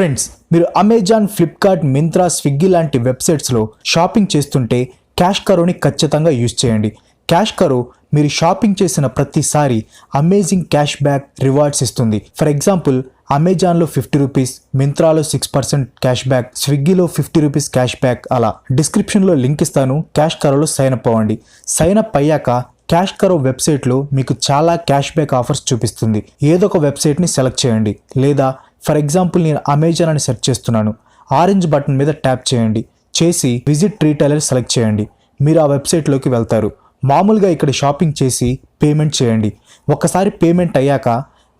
Friends మీరు Amazon Flipkart Myntra Swiggy లాంటి వెబ్సైట్స్లో shopping చేస్తుంటే క్యాష్ కరోని ఖచ్చితంగా యూజ్ చేయండి. క్యాష్ కరో మీరు షాపింగ్ చేసిన ప్రతిసారి అమేజింగ్ క్యాష్ బ్యాక్ రివార్డ్స్ ఇస్తుంది. ఫర్ ఎగ్జాంపుల్ అమెజాన్లో ఫిఫ్టీ రూపీస్ మింత్రాలో సిక్స్ పర్సెంట్ క్యాష్ బ్యాక్ స్విగ్గీలో ఫిఫ్టీ రూపీస్ క్యాష్ బ్యాక్ అలా డిస్క్రిప్షన్లో లింక్ ఇస్తాను. క్యాష్ కరోలో సైన్ అప్ అవ్వండి. సైన్ అప్ అయ్యాక క్యాష్ కరో వెబ్సైట్లో మీకు చాలా క్యాష్ బ్యాక్ ఆఫర్స్ చూపిస్తుంది. ఏదో ఒక వెబ్సైట్ని సెలెక్ట్ చేయండి. లేదా ఫర్ ఎగ్జాంపుల్ నేను అమెజాన్ అని సెర్చ్ చేస్తున్నాను. ఆరెంజ్ బటన్ మీద ట్యాప్ చేయండి. చేసి విజిట్ రీటైలర్ సెలెక్ట్ చేయండి. మీరు ఆ వెబ్సైట్లోకి వెళ్తారు. మామూలుగా ఇక్కడ షాపింగ్ చేసి పేమెంట్ చేయండి. ఒకసారి పేమెంట్ అయ్యాక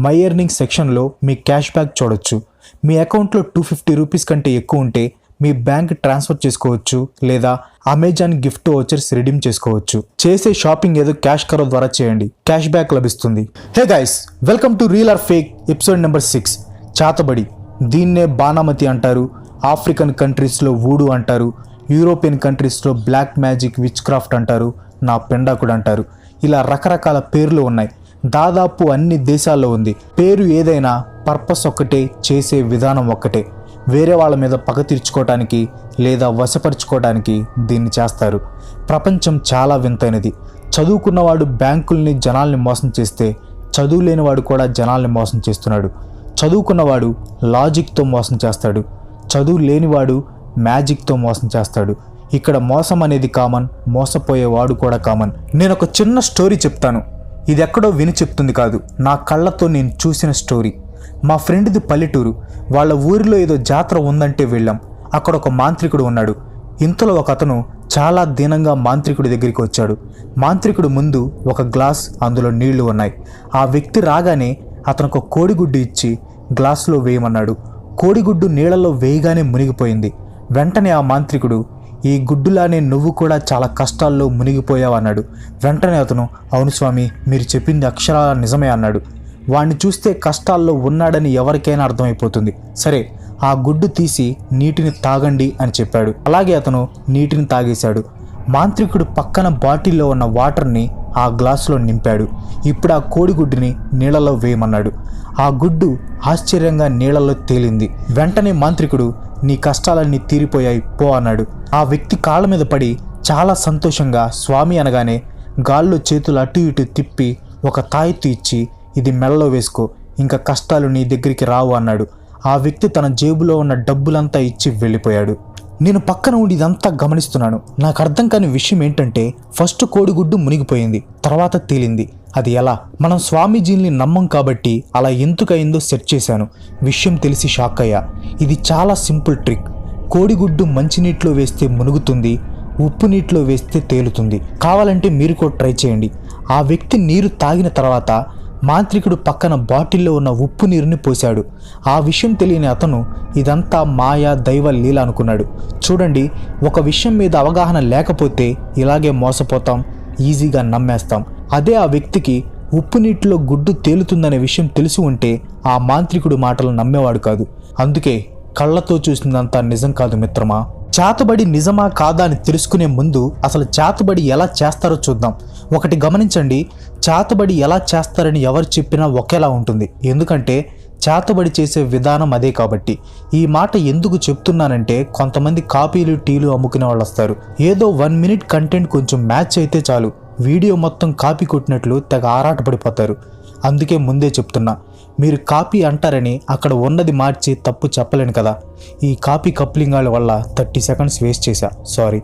మై ఎర్నింగ్ సెక్షన్లో మీ క్యాష్ బ్యాక్ చూడొచ్చు. మీ అకౌంట్లో టూ ఫిఫ్టీ రూపీస్ కంటే ఎక్కువ ఉంటే మీ బ్యాంక్ ట్రాన్స్ఫర్ చేసుకోవచ్చు లేదా అమెజాన్ గిఫ్ట్ వోచర్స్ రిడీమ్ చేసుకోవచ్చు. చేసే షాపింగ్ ఏదో క్యాష్ కరో ద్వారా చేయండి. క్యాష్ బ్యాక్ లభిస్తుంది. Hey guys welcome to reel or fake episode number six. చాతబడి దీన్నే బాణామతి అంటారు ఆఫ్రికన్ కంట్రీస్లో వూడు అంటారు యూరోపియన్ కంట్రీస్లో బ్లాక్ మ్యాజిక్ విచ్ క్రాఫ్ట్ అంటారు నా పెండాకుడు అంటారు. ఇలా రకరకాల పేర్లు ఉన్నాయి. దాదాపు అన్ని దేశాల్లో ఉంది. పేరు ఏదైనా పర్పస్ ఒక్కటే చేసే విధానం ఒక్కటే. వేరే వాళ్ళ మీద పగ తీర్చుకోవటానికి లేదా వశపరుచుకోవడానికి దీన్ని చేస్తారు. ప్రపంచం చాలా వింతైనది. చదువుకున్నవాడు బ్యాంకుల్ని జనాల్ని మోసం చేస్తే చదువు లేనివాడు కూడా జనాల్ని మోసం చేస్తున్నాడు. చదువుకున్నవాడు లాజిక్తో మోసం చేస్తాడు. చదువు లేనివాడు మ్యాజిక్తో మోసం చేస్తాడు. ఇక్కడ మోసం అనేది కామన్ మోసపోయేవాడు కూడా కామన్. నేను ఒక చిన్న స్టోరీ చెప్తాను. ఇది ఎక్కడో విని చెప్తుంది కాదు. నా కళ్ళతో నేను చూసిన స్టోరీ. మా ఫ్రెండ్ది పల్లెటూరు. వాళ్ళ ఊరిలో ఏదో జాతర ఉందంటే వెళ్ళాం. అక్కడ ఒక మాంత్రికుడు ఉన్నాడు. ఇంతలో ఒక అతను చాలా దీనంగా మాంత్రికుడి దగ్గరికి వచ్చాడు. మాంత్రికుడు ముందు ఒక గ్లాస్ అందులో నీళ్ళు ఉన్నాయి. ఆ వ్యక్తి రాగానే అతను ఒక కోడిగుడ్డు ఇచ్చి గ్లాసులో వేయమన్నాడు. కోడిగుడ్డు నీళ్ళలో వేయగానే మునిగిపోయింది. వెంటనే ఆ మాంత్రికుడు ఈ గుడ్డులానే నువ్వు కూడా చాలా కష్టాల్లో మునిగిపోయావన్నాడు వెంటనే అతను అవును స్వామి మీరు చెప్పింది అక్షరాల నిజమే అన్నాడు. వాణ్ణి చూస్తే కష్టాల్లో ఉన్నాడని ఎవరికైనా అర్థమైపోతుంది. సరే ఆ గుడ్డు తీసి నీటిని తాగండి అని చెప్పాడు. అలాగే అతను నీటిని తాగేశాడు. మాంత్రికుడు పక్కన బాటిల్లో ఉన్న వాటర్ని ఆ గ్లాసులో నింపాడు. ఇప్పుడు ఆ కోడిగుడ్డుని నీళ్ళలో వేయమన్నాడు. ఆ గుడ్డు ఆశ్చర్యంగా నీళ్ళలో తేలింది. వెంటనే మాంత్రికుడు నీ కష్టాలన్నీ తీరిపోయాయి పో అన్నాడు. ఆ వ్యక్తి కాళ్ళ మీద పడి చాలా సంతోషంగా స్వామి అనగానే గాల్లో చేతులు అటు ఇటు తిప్పి ఒక తాయెత్తు ఇచ్చి ఇది మెడలో వేసుకో ఇంకా కష్టాలు నీ దగ్గరికి రావు అన్నాడు. ఆ వ్యక్తి తన జేబులో ఉన్న డబ్బులంతా ఇచ్చి వెళ్ళిపోయాడు. నేను పక్కన ఉండి ఇదంతా గమనిస్తున్నాను. నాకు అర్థం కాని విషయం ఏంటంటే ఫస్ట్ కోడిగుడ్డు మునిగిపోయింది తర్వాత తేలింది. అది ఎలా? మనం స్వామీజీని నమ్మం కాబట్టి అలా ఎందుకయిందో సెట్ చేశాను. విషయం తెలిసి షాక్ అయ్యా. ఇది చాలా సింపుల్ ట్రిక్. కోడిగుడ్డు మంచినీటిలో వేస్తే మునుగుతుంది ఉప్పు నీటిలో వేస్తే తేలుతుంది. కావాలంటే మీరు కూడా ట్రై చేయండి. ఆ వ్యక్తి నీరు తాగిన తర్వాత మాంత్రికుడు పక్కన బాటిల్లో ఉన్న ఉప్పు నీరుని పోశాడు. ఆ విషయం తెలియని అతను ఇదంతా మాయా దైవ లీల అనుకున్నాడు. చూడండి ఒక విషయం మీద అవగాహన లేకపోతే ఇలాగే మోసపోతాం ఈజీగా నమ్మేస్తాం. అదే ఆ వ్యక్తికి ఉప్పు నీటిలో గుడ్డు తేలుతుందనే విషయం తెలిసి ఉంటే ఆ మాంత్రికుడు మాటలు నమ్మేవాడు కాదు. అందుకే కళ్ళతో చూసినంత నిజం కాదు మిత్రమా? చాతుబడి నిజమా కాదా అని తెలుసుకునే ముందు అసలు చాతుబడి ఎలా చేస్తారో చూద్దాం. ఒకటి గమనించండి చాతుబడి ఎలా చేస్తారని ఎవరు చెప్పినా ఒకేలా ఉంటుంది. ఎందుకంటే చాతుబడి చేసే విధానం అదే కాబట్టి. ఈ మాట ఎందుకు చెప్తున్నానంటే కొంతమంది కాపీలు టీలు అమ్ముకునే వాళ్ళు వస్తారు. ఏదో వన్ మినిట్ కంటెంట్ కొంచెం మ్యాచ్ అయితే చాలు. వీడియో మొత్తం కాపీ కొట్టినట్లు తెగ ఆరాటపడిపోతారు. అందుకే ముందే చెప్తున్నా మీరు కాపీ అంటారని అక్కడ ఉన్నది మార్చి తప్పు చెప్పలేను కదా. ఈ కాపీ కప్లింగాల వల్ల థర్టీ సెకండ్స్ వేస్ట్ చేశా. సారీ.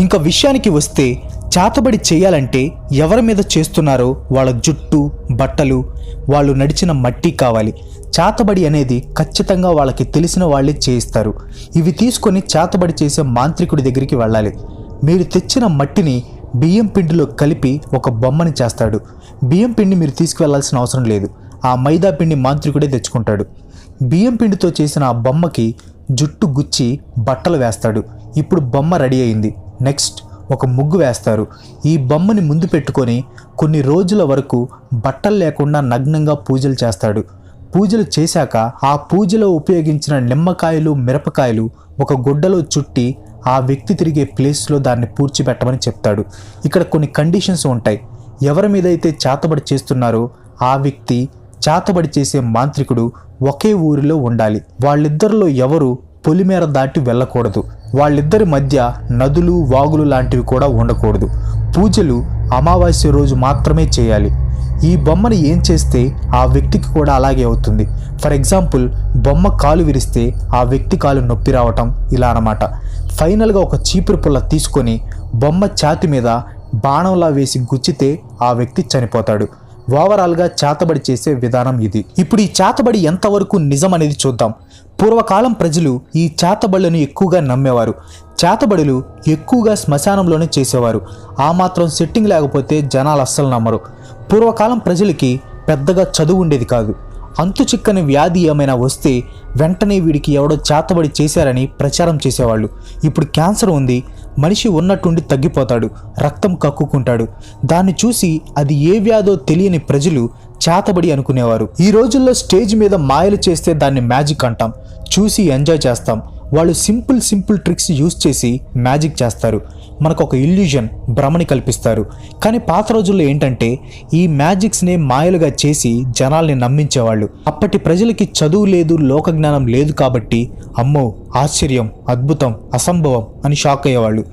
ఇంకా విషయానికి వస్తే చేతబడి చేయాలంటే ఎవరి మీద చేస్తున్నారో వాళ్ళ జుట్టు బట్టలు వాళ్ళు నడిచిన మట్టి కావాలి. చేతబడి అనేది ఖచ్చితంగా వాళ్ళకి తెలిసిన వాళ్ళే చేయిస్తారు. ఇవి తీసుకొని చేతబడి చేసే మాంత్రికుడి దగ్గరికి వెళ్ళాలి. మీరు తెచ్చిన మట్టిని బియ్యం పిండిలో కలిపి ఒక బొమ్మని చేస్తాడు. బియ్యం పిండి మీరు తీసుకువెళ్ళాల్సిన అవసరం లేదు. ఆ మైదా పిండి మాంత్రికుడే తెచ్చుకుంటాడు. బియ్యం పిండితో చేసిన ఆ బొమ్మకి జుట్టు గుచ్చి బట్టలు వేస్తాడు. ఇప్పుడు బొమ్మ రెడీ అయింది. నెక్స్ట్ ఒక ముగ్గు వేస్తారు. ఈ బొమ్మని ముందు పెట్టుకొని కొన్ని రోజుల వరకు బట్టలు లేకుండా నగ్నంగా పూజలు చేస్తాడు. పూజలు చేశాక ఆ పూజలో ఉపయోగించిన నిమ్మకాయలు మిరపకాయలు ఒక గుడ్డలో చుట్టి ఆ వ్యక్తి తిరిగే ప్లేస్లో దాన్ని పూడ్చిపెట్టమని చెప్తాడు. ఇక్కడ కొన్ని కండిషన్స్ ఉంటాయి. ఎవరి మీద అయితే చేతబడి చేస్తున్నారో ఆ వ్యక్తి చేతబడి చేసే మాంత్రికుడు ఒకే ఊరిలో ఉండాలి. వాళ్ళిద్దరిలో ఎవరు పొలిమేర దాటి వెళ్ళకూడదు. వాళ్ళిద్దరి మధ్య నదులు వాగులు లాంటివి కూడా ఉండకూడదు. పూజలు అమావాస్య రోజు మాత్రమే చేయాలి. ఈ బొమ్మను ఏం చేస్తే ఆ వ్యక్తికి కూడా అలాగే అవుతుంది. ఫర్ ఎగ్జాంపుల్ బొమ్మ కాలు విరిస్తే ఆ వ్యక్తి కాలు నొప్పి రావటం ఇలా అన్నమాట. ఫైనల్గా ఒక చీపురు పుల్ల తీసుకొని బొమ్మ ఛాతి మీద బాణంలా వేసి గుచ్చితే ఆ వ్యక్తి చనిపోతాడు. ఓవరాల్గా చేతబడి చేసే విధానం ఇది. ఇప్పుడు ఈ చేతబడి ఎంతవరకు నిజం అనేది చూద్దాం. పూర్వకాలం ప్రజలు ఈ చేతబడులను ఎక్కువగా నమ్మేవారు. చేతబడులు ఎక్కువగా శ్మశానంలోనే చేసేవారు. ఆ మాత్రం సెట్టింగ్ లేకపోతే జనాలు అస్సలు నమ్మరు. పూర్వకాలం ప్రజలకి పెద్దగా చదువు ఉండేది కాదు. చిక్కని వ్యాధి ఏమైనా వస్తే వెంటనే వీడికి ఎవడో చేతబడి చేశారని ప్రచారం చేసేవాళ్ళు. ఇప్పుడు క్యాన్సర్ ఉంది మనిషి ఉన్నట్టుండి తగ్గిపోతాడు రక్తం కక్కుకుంటాడు దాన్ని చూసి అది ఏ వ్యాధో తెలియని ప్రజలు చేతబడి అనుకునేవారు. ఈ రోజుల్లో స్టేజ్ మీద మాయలు చేస్తే దాన్ని మ్యాజిక్ అంటాం. చూసి ఎంజాయ్ చేస్తాం. వాళ్ళు సింపుల్ సింపుల్ ట్రిక్స్ యూస్ చేసి మ్యాజిక్ చేస్తారు. మనకు ఒక ఇల్యూజన్ భ్రమని కల్పిస్తారు. కానీ పాత రోజుల్లో ఏంటంటే ఈ మ్యాజిక్స్నే మాయలుగా చేసి జనాల్ని నమ్మించేవాళ్ళు. అప్పటి ప్రజలకి చదువు లేదు లోక జ్ఞానం లేదు కాబట్టి అమ్మో ఆశ్చర్యం అద్భుతం అసంభవం అని షాక్ అయ్యేవాళ్ళు.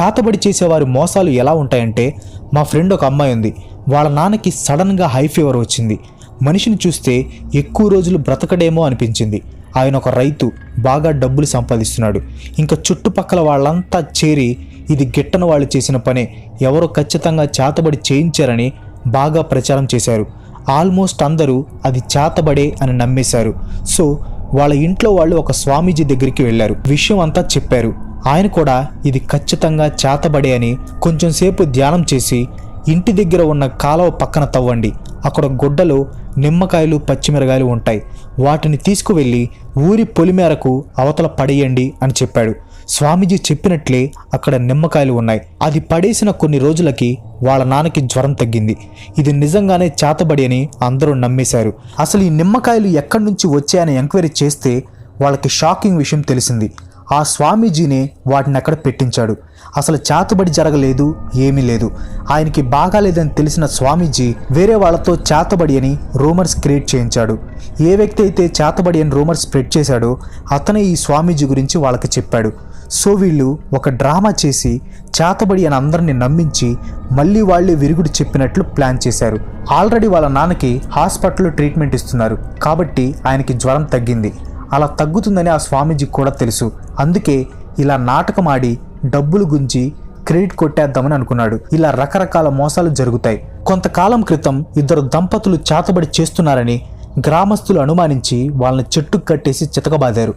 చాతబడి చేసేవారి మోసాలు ఎలా ఉంటాయంటే మా ఫ్రెండ్ ఒక అమ్మాయి ఉంది. వాళ్ళ నాన్నకి సడన్గా హై ఫీవర్ వచ్చింది. మనిషిని చూస్తే ఎక్కువ రోజులు బ్రతకడేమో అనిపించింది. ఆయన ఒక రైతు బాగా డబ్బులు సంపాదిస్తున్నాడు. ఇంకా చుట్టుపక్కల వాళ్ళంతా చేరి ఇది గిట్టన వాళ్ళు చేసిన పనే. ఎవరో ఖచ్చితంగా చేతబడి చేయించారని బాగా ప్రచారం చేశారు. ఆల్మోస్ట్ అందరూ అది చేతబడే అని నమ్మేశారు. సో వాళ్ళ ఇంట్లో వాళ్ళు ఒక స్వామీజీ దగ్గరికి వెళ్ళారు. విషయం అంతా చెప్పారు. ఆయన కూడా ఇది ఖచ్చితంగా చేతబడే అని కొంచెం సేపు ధ్యానం చేసి ఇంటి దగ్గర ఉన్న కాలువ పక్కన తవ్వండి. అక్కడ గుడ్డలో నిమ్మకాయలు పచ్చిమిరకాయలు ఉంటాయి. వాటిని తీసుకువెళ్ళి ఊరి పొలిమేరకు అవతల పడేయండి అని చెప్పాడు. స్వామీజీ చెప్పినట్లే అక్కడ నిమ్మకాయలు ఉన్నాయి. అది పడేసిన కొన్ని రోజులకి వాళ్ళ నాన్నకి జ్వరం తగ్గింది. ఇది నిజంగానే చేతబడి అని అందరూ నమ్మేశారు. అసలు ఈ నిమ్మకాయలు ఎక్కడి నుంచి వచ్చాయని ఎంక్వైరీ చేస్తే వాళ్ళకి షాకింగ్ విషయం తెలిసింది. ఆ స్వామీజీనే వాటిని అక్కడ పెట్టించాడు. అసలు చేతబడి జరగలేదు ఏమీ లేదు. ఆయనకి బాగాలేదని తెలిసిన స్వామీజీ వేరే వాళ్ళతో చేతబడి అని రూమర్స్ క్రియేట్ చేయించాడు. ఏ వ్యక్తి అయితే చేతబడి అని రూమర్స్ స్ప్రెడ్ చేశాడో అతనే ఈ స్వామీజీ గురించి వాళ్ళకి చెప్పాడు. సో వీళ్ళు ఒక డ్రామా చేసి చేతబడి అని అందరిని నమ్మించి మళ్ళీ వాళ్ళే విరుగుడు చెప్పినట్లు ప్లాన్ చేశారు. ఆల్రెడీ వాళ్ళ నాన్నకి హాస్పిటల్లో ట్రీట్మెంట్ ఇస్తున్నారు. కాబట్టి ఆయనకి జ్వరం తగ్గింది. అలా తగ్గుతుందని ఆ స్వామీజీకి కూడా తెలుసు. అందుకే ఇలా నాటకం ఆడి డబ్బులు గుంజి క్రెడిట్ కొట్టేద్దామని అనుకున్నాడు. ఇలా రకరకాల మోసాలు జరుగుతాయి. కొంతకాలం క్రితం ఇద్దరు దంపతులు చేతబడి చేస్తున్నారని గ్రామస్తులు అనుమానించి వాళ్ళని చెట్టుకు కట్టేసి చితకబాదారు.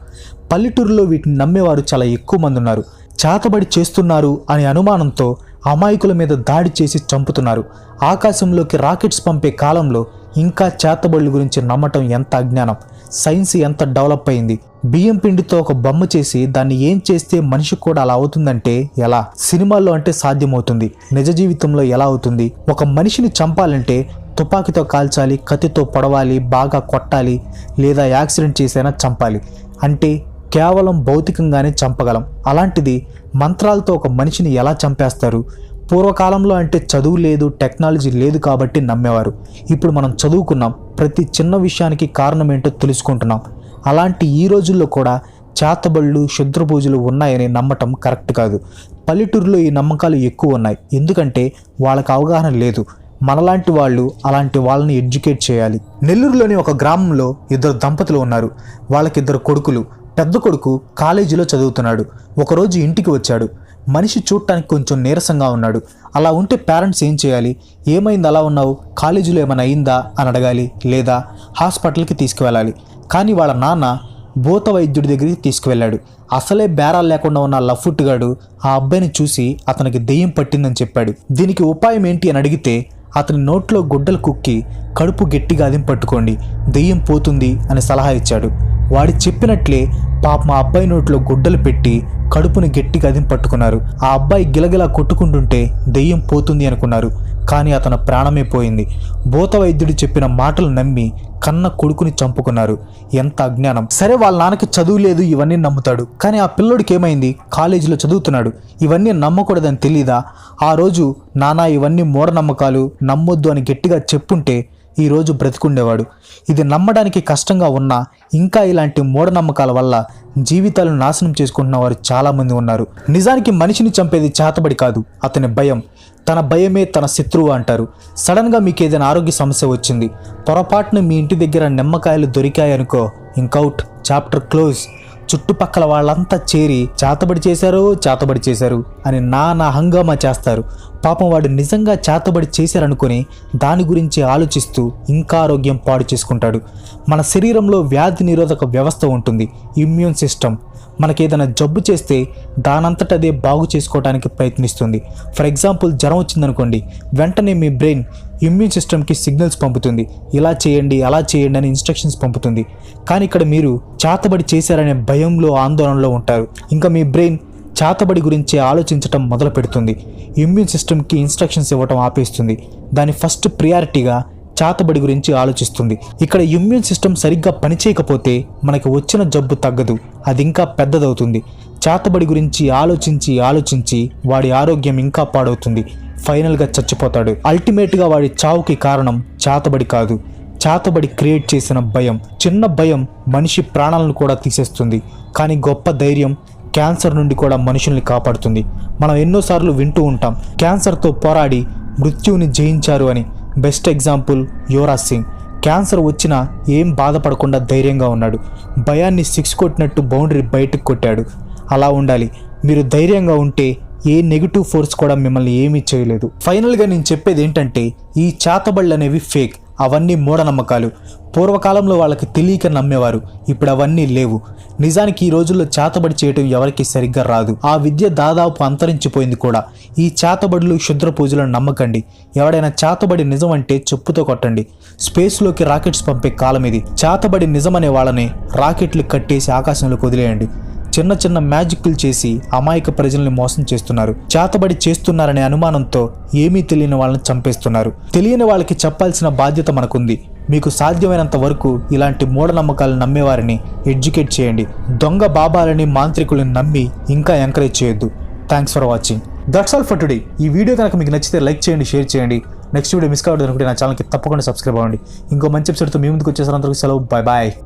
పల్లెటూరులో వీటిని నమ్మేవారు చాలా ఎక్కువ మంది ఉన్నారు. చాతబడి చేస్తున్నారు అనే అనుమానంతో అమాయకుల మీద దాడి చేసి చంపుతున్నారు. ఆకాశంలోకి రాకెట్స్ పంపే కాలంలో ఇంకా చేతబడుల గురించి నమ్మటం ఎంత అజ్ఞానం? సైన్స్ ఎంత డెవలప్ అయింది? బియ్యం పిండితో ఒక బొమ్మ చేసి దాన్ని ఏం చేస్తే మనిషి కూడా అలా అవుతుందంటే ఎలా? సినిమాల్లో అంటే సాధ్యమవుతుంది. నిజ జీవితంలో ఎలా అవుతుంది? ఒక మనిషిని చంపాలంటే తుపాకీతో కాల్చాలి కత్తితో పొడవాలి బాగా కొట్టాలి లేదా యాక్సిడెంట్ చేసైనా చంపాలి. అంటే కేవలం భౌతికంగానే చంపగలం. అలాంటిది మంత్రాలతో ఒక మనిషిని ఎలా చంపేస్తారు? పూర్వకాలంలో అంటే చదువు లేదు టెక్నాలజీ లేదు కాబట్టి నమ్మేవారు. ఇప్పుడు మనం చదువుకున్నాం. ప్రతి చిన్న విషయానికి కారణం ఏంటో తెలుసుకుంటున్నాం. అలాంటి ఈ రోజుల్లో కూడా చేతబళ్ళు శుద్ర పూజలు ఉన్నాయని నమ్మటం కరెక్ట్ కాదు. పల్లెటూరులో ఈ నమ్మకాలు ఎక్కువ ఉన్నాయి. ఎందుకంటే వాళ్ళకి అవగాహన లేదు. మనలాంటి వాళ్ళు అలాంటి వాళ్ళని ఎడ్యుకేట్ చేయాలి. నెల్లూరులోని ఒక గ్రామంలో ఇద్దరు దంపతులు ఉన్నారు. వాళ్ళకిద్దరు కొడుకులు. పెద్ద కొడుకు కాలేజీలో చదువుతున్నాడు. ఒకరోజు ఇంటికి వచ్చాడు. మనిషి చూడటానికి కొంచెం నీరసంగా ఉన్నాడు. అలా ఉంటే పేరెంట్స్ ఏం చేయాలి? ఏమైంది? అలా ఉన్నావు? కాలేజీలో ఏమైనా అయిందా? అని అడగాలి. లేదా హాస్పిటల్కి తీసుకువెళ్ళాలి. కానీ వాళ్ళ నాన్న భూత వైద్యుడి దగ్గరికి తీసుకువెళ్ళాడు. అసలే బేరాలు లేకుండా ఉన్న లఫుట్గాడు ఆ అబ్బాయిని చూసి అతనికి దెయ్యం పట్టిందని చెప్పాడు. దీనికి ఉపాయం ఏంటి అని అడిగితే అతని నోట్లో గుడ్డలు కుక్కి కడుపు గట్టిగా అదిం పట్టుకోండి దెయ్యం పోతుంది అని సలహా ఇచ్చాడు. వాడి చెప్పినట్లే పాప మా అబ్బాయి నోట్లో గుడ్డలు పెట్టి కడుపుని గట్టిగా అదిం పట్టుకున్నారు. ఆ అబ్బాయి గిలగిలా కొట్టుకుంటుంటే దెయ్యం పోతుంది అనుకున్నారు. కానీ అతను ప్రాణమే పోయింది. భూత వైద్యుడు చెప్పిన మాటలు నమ్మి కన్న కొడుకుని చంపుకున్నారు. ఎంత అజ్ఞానం. సరే వాళ్ళ నాన్నకి చదువు లేదు ఇవన్నీ నమ్ముతాడు. కానీ ఆ పిల్లోడికి ఏమైంది? కాలేజీలో చదువుతున్నాడు. ఇవన్నీ నమ్మకూడదని తెలీదా? ఆ రోజు నానా ఇవన్నీ మూఢనమ్మకాలు నమ్మొద్దు అని గట్టిగా చెప్పుంటే ఈరోజు బ్రతికుండేవాడు. ఇది నమ్మడానికి కష్టంగా ఉన్నా ఇంకా ఇలాంటి మూఢనమ్మకాల వల్ల జీవితాలను నాశనం చేసుకుంటున్న వారు చాలామంది ఉన్నారు. నిజానికి మనిషిని చంపేది చేతబడి కాదు. అతని భయం. తన భయమే తన శత్రువు అంటారు. సడన్గా మీకు ఏదైనా ఆరోగ్య సమస్య వచ్చింది. పొరపాటున మీ ఇంటి దగ్గర నిమ్మకాయలు దొరికాయనుకో ఇంకౌట్ చాప్టర్ క్లోజ్. చుట్టుపక్కల వాళ్ళంతా చేరి చేతబడి చేశారు చేతబడి చేశారు అని నానా హంగామా చేస్తారు. పాపం వాడు నిజంగా చేతబడి చేశారనుకొని దాని గురించి ఆలోచిస్తూ ఇంకా ఆరోగ్యం పాడు చేసుకుంటాడు. మన శరీరంలో వ్యాధి నిరోధక వ్యవస్థ ఉంటుంది. Immune system. మనకి ఏదైనా జబ్బు చేస్తే దానంతట అదే బాగు చేసుకోవడానికి ప్రయత్నిస్తుంది. ఫర్ ఎగ్జాంపుల్ జ్వరం వచ్చిందనుకోండి వెంటనే మీ బ్రెయిన్ ఇమ్యూన్ సిస్టమ్కి సిగ్నల్స్ పంపుతుంది. ఇలా చేయండి అలా చేయండి అని ఇన్స్ట్రక్షన్స్ పంపుతుంది. కానీ ఇక్కడ మీరు చాతబడి చేశారనే భయంలో ఆందోళనలో ఉంటారు. ఇంకా మీ బ్రెయిన్ చాతబడి గురించి ఆలోచించటం మొదలు పెడుతుంది ఇమ్యూన్ సిస్టమ్కి ఇన్స్ట్రక్షన్స్ ఇవ్వటం ఆపేస్తుంది. దాని ఫస్ట్ ప్రియారిటీగా చేతబడి గురించి ఆలోచిస్తుంది. ఇక్కడ ఇమ్యూన్ సిస్టమ్ సరిగ్గా పనిచేయకపోతే మనకి వచ్చిన జబ్బు తగ్గదు. అది ఇంకా పెద్దదవుతుంది. చేతబడి గురించి ఆలోచించి ఆలోచించి వాడి ఆరోగ్యం ఇంకా పాడవుతుంది. ఫైనల్గా చచ్చిపోతాడు. అల్టిమేట్గా వాడి చావుకి కారణం చేతబడి కాదు. చేతబడి క్రియేట్ చేసిన భయం. చిన్న భయం మనిషి ప్రాణాలను కూడా తీసేస్తుంది. కానీ గొప్ప ధైర్యం క్యాన్సర్ నుండి కూడా మనుషుల్ని కాపాడుతుంది. మనం ఎన్నోసార్లు వింటూ ఉంటాం. క్యాన్సర్తో పోరాడి మృత్యువుని జయించారు అని. Best example Yuvraj Singh. Cancer వచ్చినా ఏం బాధపడకుండా ధైర్యంగా ఉన్నాడు. భయాన్ని సిక్స్ కొట్టినట్టు బౌండరీ బయటకు కొట్టాడు. అలా ఉండాలి. మీరు ధైర్యంగా ఉంటే ఏ నెగిటివ్ ఫోర్స్ కూడా మిమ్మల్ని ఏమీ చేయలేదు. ఫైనల్గా నేను చెప్పేది ఏంటంటే ఈ చాతబళ్ళు అనేవి ఫేక్. అవన్నీ మూఢనమ్మకాలు. పూర్వకాలంలో వాళ్ళకి తెలియక నమ్మేవారు. ఇప్పుడు అవన్నీ లేవు. నిజానికి ఈ రోజుల్లో చేతబడి చేయటం ఎవరికి సరిగ్గా రాదు. ఆ విద్య దాదాపు అంతరించిపోయింది కూడా. ఈ చేతబడులు క్షుద్ర పూజలను నమ్మకండి. ఎవడైనా చేతబడి నిజం అంటే చెప్పుతో కొట్టండి. స్పేస్లోకి రాకెట్స్ పంపే కాలం ఇది. చేతబడి నిజమనే వాళ్ళని రాకెట్లు కట్టేసి ఆకాశంలోకి వదిలేయండి. చిన్న చిన్న మ్యాజిక్లు చేసి అమాయక ప్రజల్ని మోసం చేస్తున్నారు. చేతబడి చేస్తున్నారనే అనుమానంతో ఏమీ తెలియని వాళ్ళని చంపేస్తున్నారు. తెలియని వాళ్ళకి చెప్పాల్సిన బాధ్యత మనకుంది. మీకు సాధ్యమైనంత వరకు ఇలాంటి మూఢనమ్మకాలు నమ్మేవారిని ఎడ్యుకేట్ చేయండి. దొంగ బాబాలని మాంత్రికులను నమ్మి ఇంకా ఎంకరేజ్ చేయొద్దు. Thanks for watching. That's all for today. ఈ వీడియో కనుక మీకు నచ్చితే లైక్ చేయండి షేర్ చేయండి. నెక్స్ట్ వీడియో మిస్ కావద్దు అనుకుంటే నా ఛానల్కి తప్పకుండా సబ్స్క్రైబ్ అవ్వండి. ఇంకో మంచి ఎపిసోడ్తో మీ ముందుకు వచ్చేసారు అందరికీ సెలవు. Bye bye.